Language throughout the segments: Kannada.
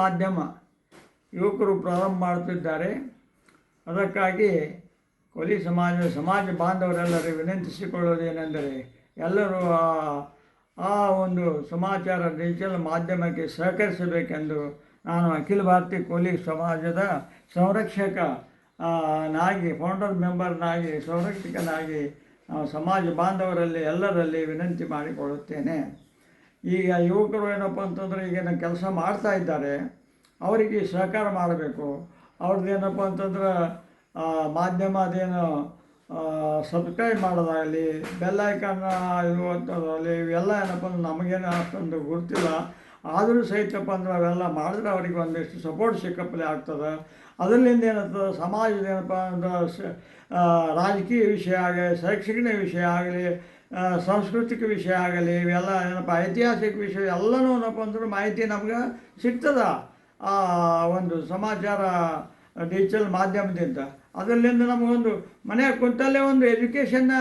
ಮಾಧ್ಯಮ ಯುವಕರು ಪ್ರಾರಂಭ ಮಾಡುತ್ತಿದ್ದಾರೆ. ಅದಕ್ಕಾಗಿ ಕೊಲಿ ಸಮಾಜ ಸಮಾಜ ಬಾಂಧವರೆಲ್ಲರೂ ವಿನಂತಿಸಿಕೊಳ್ಳೋದೇನೆಂದರೆ ಎಲ್ಲರೂ ಆ ಆ ಒಂದು ಸಮಾಚಾರ ಡಿಜಿಟಲ್ ಮಾಧ್ಯಮಕ್ಕೆ ಸಹಕರಿಸಬೇಕೆಂದು ನಾನು ಅಖಿಲ ಭಾರತೀಯ ಕೊಲಿ ಸಮಾಜದ ಸಂರಕ್ಷಕ ನಾಗಿ ಫೌಂಡರ್ ಮೆಂಬರ್ನಾಗಿ ಸಂರಕ್ಷಕನಾಗಿ ಸಮಾಜ ಬಾಂಧವರಲ್ಲಿ ಎಲ್ಲರಲ್ಲಿ ವಿನಂತಿ ಮಾಡಿಕೊಳ್ಳುತ್ತೇನೆ. ಈಗ ಯುವಕರು ಏನಪ್ಪ ಅಂತಂದರೆ ಈಗಿನ ಕೆಲಸ ಮಾಡ್ತಾ ಇದ್ದಾರೆ, ಅವರಿಗೆ ಸಹಕಾರ ಮಾಡಬೇಕು. ಅವ್ರದ್ದು ಏನಪ್ಪ ಅಂತಂದ್ರೆ ಮಾಧ್ಯಮ ಅದೇನು ಸಬ್ಸ್ಕ್ರೈಬ್ ಮಾಡೋದಾಗಲಿ ಬೆಲ್ ಐಕನ್ ಇದು ಇವೆಲ್ಲ ಏನಪ್ಪ ಅಂದ್ರೆ ನಮಗೇನು ಅಷ್ಟೊಂದು ಗೊತ್ತಿಲ್ಲ ಆದರೂ ಸಹಿತಪ್ಪ ಅಂದ್ರೆ ಅವೆಲ್ಲ ಮಾಡಿದ್ರೆ ಅವರಿಗೆ ಒಂದಿಷ್ಟು ಸಪೋರ್ಟ್ ಸಿಕ್ಕಪ್ಪಲೆ ಆಗ್ತದೆ. ಅದರಿಂದ ಏನಾಗ್ತದೆ ಸಮಾಜದ ಏನಪ್ಪ ಅಂದ್ರೆ ರಾಜಕೀಯ ವಿಷಯ ಆಗಲಿ, ಶೈಕ್ಷಣಿಕ ವಿಷಯ ಆಗಲಿ ಸಾಂಸ್ಕೃತಿಕ ವಿಷಯ ಆಗಲಿ, ಇವೆಲ್ಲ ಏನಪ್ಪ, ಐತಿಹಾಸಿಕ ವಿಷಯ, ಎಲ್ಲನೂ ಏನಪ್ಪ ಅಂದ್ರೆ ಮಾಹಿತಿ ನಮ್ಗೆ ಸಿಗ್ತದ. ಆ, ಒಂದು ಸಮಾಚಾರ ಡಿಜಿಟಲ್ ಮಾಧ್ಯಮದಿಂದ. ಅದರಿಂದ ನಮಗೊಂದು ಮನೆಯಾಗ ಕುಂತಲ್ಲೇ ಒಂದು ಎಜುಕೇಷನ್ನ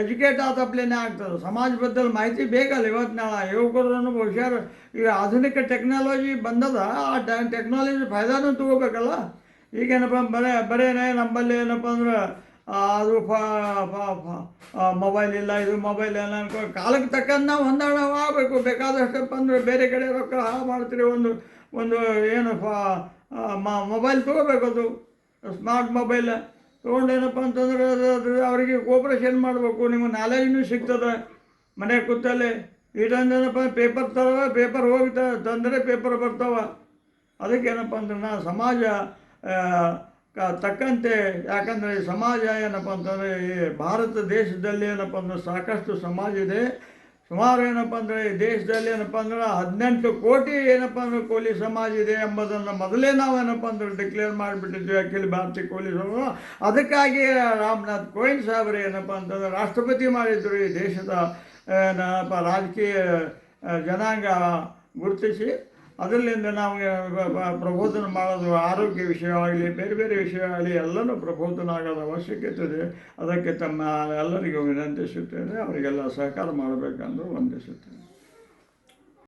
ಎಜುಕೇಟ್ ಆದಪ್ಲೇನೇ ಆಗ್ತದೆ. ಸಮಾಜ ಬದ್ದಲ್ಲಿ ಮಾಹಿತಿ ಬೇಕಲ್ಲ ಇವತ್ತು ನಾಳೆ. ಯುವಕರನ್ನು ಹುಷಾರು, ಈಗ ಆಧುನಿಕ ಟೆಕ್ನಾಲಜಿ ಬಂದದ, ಆ ಟೆಕ್ನಾಲಜಿ ಫಾಯ್ದಾನು ತಗೋಬೇಕಲ್ಲ. ಈಗೇನಪ್ಪ ಬರೇ, ಬರೇನೆ ನಮ್ಮಲ್ಲಿ ಏನಪ್ಪ ಅಂದ್ರೆ ಅದು ಮೊಬೈಲ್ ಇಲ್ಲ, ಇದು ಮೊಬೈಲ್ ಇಲ್ಲ ಅನ್ಕೊಂಡು ಕಾಲಕ್ಕೆ ತಕ್ಕಂಥ ನಾವು ಹೊಂದಾಣ ಆಗಬೇಕು. ಬೇಕಾದಷ್ಟು ಅಂದ್ರೆ ಬೇರೆ ಕಡೆ ರೊಕ್ಕ ಹಾಳು ಮಾಡ್ತೀರಿ. ಒಂದು ಒಂದು ಏನು ಮೊಬೈಲ್ ತೊಗೋಬೇಕು ಅದು. ಸ್ಮಾರ್ಟ್ ಮೊಬೈಲ್ ತೊಗೊಂಡೇನಪ್ಪ ಅಂತಂದ್ರೆ ಅವರಿಗೆ ಕೋಪ್ರೇಷನ್ ಮಾಡಬೇಕು. ನಿಮಗೆ ನಾಲೆಜ್ನೂ ಸಿಗ್ತದೆ. ಮನೆ ಕೂತಲ್ಲಿ. ಇದಂದೇನಪ್ಪ ಪೇಪರ್ ತರವ ಪೇಪರ್ ಹೋಗ್ತಾ, ತಂದರೆ ಪೇಪರ್ ಬರ್ತಾವ. ಅದಕ್ಕೇನಪ್ಪ ಅಂದ್ರೆ ನಾ ಸಮಾಜ ತಕ್ಕಂತೆ ಯಾಕಂದರೆ ಸಮಾಜ ಏನಪ್ಪ ಅಂತಂದರೆ ಈ ಭಾರತ ದೇಶದಲ್ಲಿ ಏನಪ್ಪ ಅಂದರೆ ಸಾಕಷ್ಟು ಸಮಾಜ ಇದೆ. ಸುಮಾರು ಏನಪ್ಪ ಅಂದರೆ ಈ ದೇಶದಲ್ಲಿ ಏನಪ್ಪ ಅಂದ್ರೆ ಹದಿನೆಂಟು ಕೋಟಿ ಏನಪ್ಪ ಅಂದರೆ ಕೋಲಿ ಸಮಾಜ ಇದೆ ಎಂಬುದನ್ನು ಮೊದಲೇ ನಾವು ಏನಪ್ಪ ಅಂದ್ರೆ ಡಿಕ್ಲೇರ್ ಮಾಡಿಬಿಟ್ಟಿದ್ವಿ ಅಖಿಲ ಭಾರತೀಯ ಕೋಲಿ ಸಮಾಜ ಅದಕ್ಕಾಗಿ ರಾಮನಾಥ್ ಕೋವಿಂದ್ ಸಾಹೇಬರು ಏನಪ್ಪ ಅಂತಂದ್ರೆ ರಾಷ್ಟ್ರಪತಿ ಮಾಡಿದ್ರು ಈ ದೇಶದ ಏನಪ್ಪ, ರಾಜಕೀಯ ಜನಾಂಗ ಗುರುತಿಸಿ. ಅದರಿಂದ ನಮಗೆ ಪ್ರಬೋಧನ ಮಾಡೋದು, ಆರೋಗ್ಯ ವಿಷಯವಾಗಲಿ, ಬೇರೆ ಬೇರೆ ವಿಷಯವಾಗಲಿ, ಎಲ್ಲನೂ ಪ್ರಬೋಧನ ಆಗೋದು ಅವಶ್ಯಕತೆ ಇದೆ ಅದಕ್ಕೆ ತಮ್ಮ ಎಲ್ಲರಿಗೂ ವಿನಂತಿಸುತ್ತೇನೆ. ಅವರಿಗೆಲ್ಲ ಸಹಕಾರ ಮಾಡಬೇಕೆಂದು ವಂದಿಸುತ್ತೇನೆ.